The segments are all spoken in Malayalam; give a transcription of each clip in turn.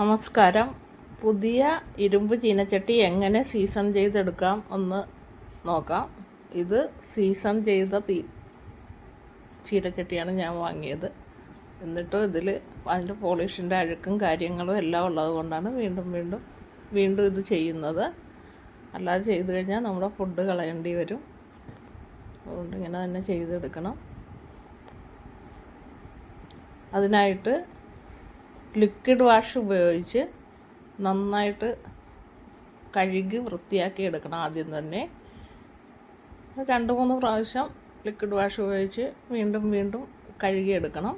നമസ്കാരം. പുതിയ ഇരുമ്പ് ചീനച്ചട്ടി എങ്ങനെ സീസൺ ചെയ്തെടുക്കാം ഒന്ന് നോക്കാം. ഇത് സീസൺ ചെയ്ത തീ ചീനച്ചട്ടിയാണ് ഞാൻ വാങ്ങിയത്. എന്നിട്ടും ഇതിൽ അതിന്റെ പോളിഷിന്റെ അഴുക്കും കാര്യങ്ങളും എല്ലാം ഉള്ളത് കൊണ്ടാണ് വീണ്ടും വീണ്ടും വീണ്ടും ഇത് ചെയ്യുന്നത്. അല്ലാതെ ചെയ്തു കഴിഞ്ഞാൽ നമ്മുടെ ഫുഡ് കളയേണ്ടി വരും. അതുകൊണ്ട് ഇങ്ങനെ തന്നെ ചെയ്തെടുക്കണം. അതിനായിട്ട് ലിക്വിഡ് വാഷ് ഉപയോഗിച്ച് നന്നായിട്ട് കഴുകി വൃത്തിയാക്കി എടുക്കണം ആദ്യം തന്നെ. രണ്ട് മൂന്ന് പ്രാവശ്യം ലിക്വിഡ് വാഷ് ഉപയോഗിച്ച് വീണ്ടും വീണ്ടും കഴുകിയെടുക്കണം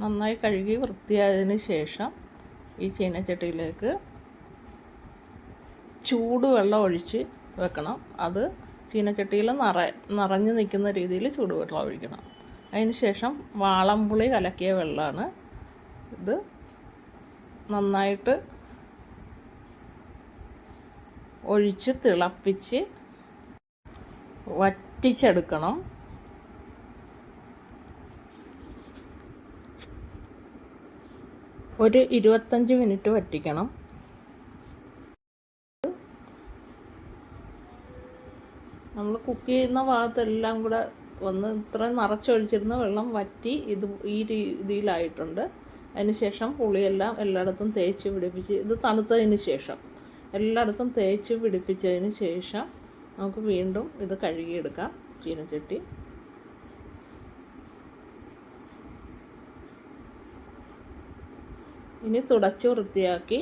നന്നായി കഴുകി വൃത്തിയായതിന് ശേഷം ഈ ചീനച്ചട്ടിയിലേക്ക് ചൂടുവെള്ളം ഒഴിച്ച് വെക്കണം. അത് ചീനച്ചട്ടിയിൽ നിറ നിറഞ്ഞു നിൽക്കുന്ന രീതിയിൽ ചൂടുവെള്ളം ഒഴിക്കണം. അതിന് ശേഷം വാളംപുളി കലക്കിയ വെള്ളമാണ്. ഇത് നന്നായിട്ട് ഒഴിച്ച് തിളപ്പിച്ച് വറ്റിച്ചെടുക്കണം. ഒരു ഇരുപത്തഞ്ച് മിനിറ്റ് വറ്റിക്കണം. നമ്മൾ കുക്ക് ചെയ്യുന്ന ഭാഗത്തെല്ലാം കൂടെ ഒന്ന് ഇത്ര നിറച്ചൊഴിച്ചിരുന്ന വെള്ളം വറ്റി ഇത് ഈ രീതിയിലായിട്ടുണ്ട് അതിനുശേഷം പുളിയെല്ലാം എല്ലായിടത്തും തേച്ച് പിടിപ്പിച്ച് ഇത് തണുത്തതിന് ശേഷം. എല്ലായിടത്തും തേച്ച് പിടിപ്പിച്ചതിന് ശേഷം നമുക്ക് വീണ്ടും ഇത് കഴുകിയെടുക്കാം ചീനച്ചട്ടി. ഇനി തുടച്ച് വൃത്തിയാക്കി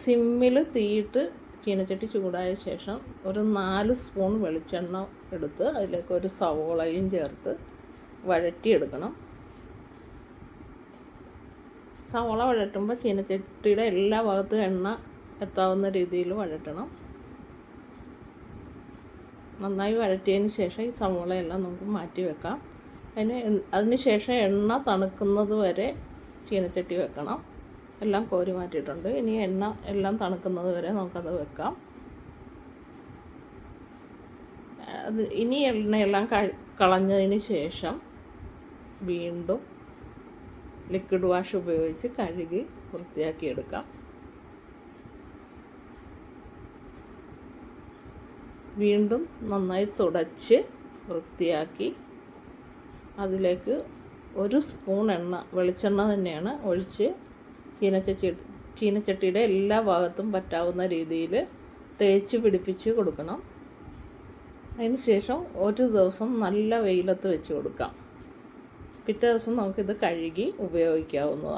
സിമ്മിൽ തീയിട്ട് ചീനച്ചട്ടി ചൂടായ ശേഷം ഒരു നാല് സ്പൂൺ വെളിച്ചെണ്ണ എടുത്ത് അതിലേക്ക് ഒരു സവോളയും ചേർത്ത് വഴറ്റിയെടുക്കണം. സവോള വഴറ്റുമ്പോൾ ചീനച്ചട്ടിയുടെ എല്ലാ ഭാഗത്തും എണ്ണ എത്താവുന്ന രീതിയിൽ വഴറ്റണം. നന്നായി വഴറ്റിയതിന് ശേഷം ഈ സവോളയെല്ലാം നമുക്ക് മാറ്റി വെക്കാം. അതിന് അതിന് ശേഷം എണ്ണ തണുക്കുന്നത് വരെ ചീനച്ചട്ടി വെക്കണം. എല്ലാം കോരി മാറ്റിയിട്ടുണ്ട്. ഇനി എണ്ണ എല്ലാം തണുക്കുന്നത് വരെ നമുക്കത് വെക്കാം. അത് ഇനി എണ്ണയെല്ലാം കളഞ്ഞതിന് ശേഷം വീണ്ടും ലിക്വിഡ് വാഷ് ഉപയോഗിച്ച് കഴുകി വൃത്തിയാക്കി എടുക്കാം. വീണ്ടും നന്നായി തുടച്ച് വൃത്തിയാക്കി അതിലേക്ക് ഒരു സ്പൂൺ എണ്ണ വെളിച്ചെണ്ണ തന്നെയാണ് ഒഴിച്ച് ചീനച്ചട്ടി ചീനച്ചട്ടിയുടെ എല്ലാ ഭാഗത്തും പറ്റാവുന്ന രീതിയിൽ തേച്ച് പിടിപ്പിച്ച് കൊടുക്കണം. അതിന് ശേഷം ഒരു ദിവസം നല്ല വെയിലത്ത് വെച്ച് കൊടുക്കാം. പിറ്റേ ദിവസം നമുക്കിത് കഴുകി ഉപയോഗിക്കാവുന്നതാണ്.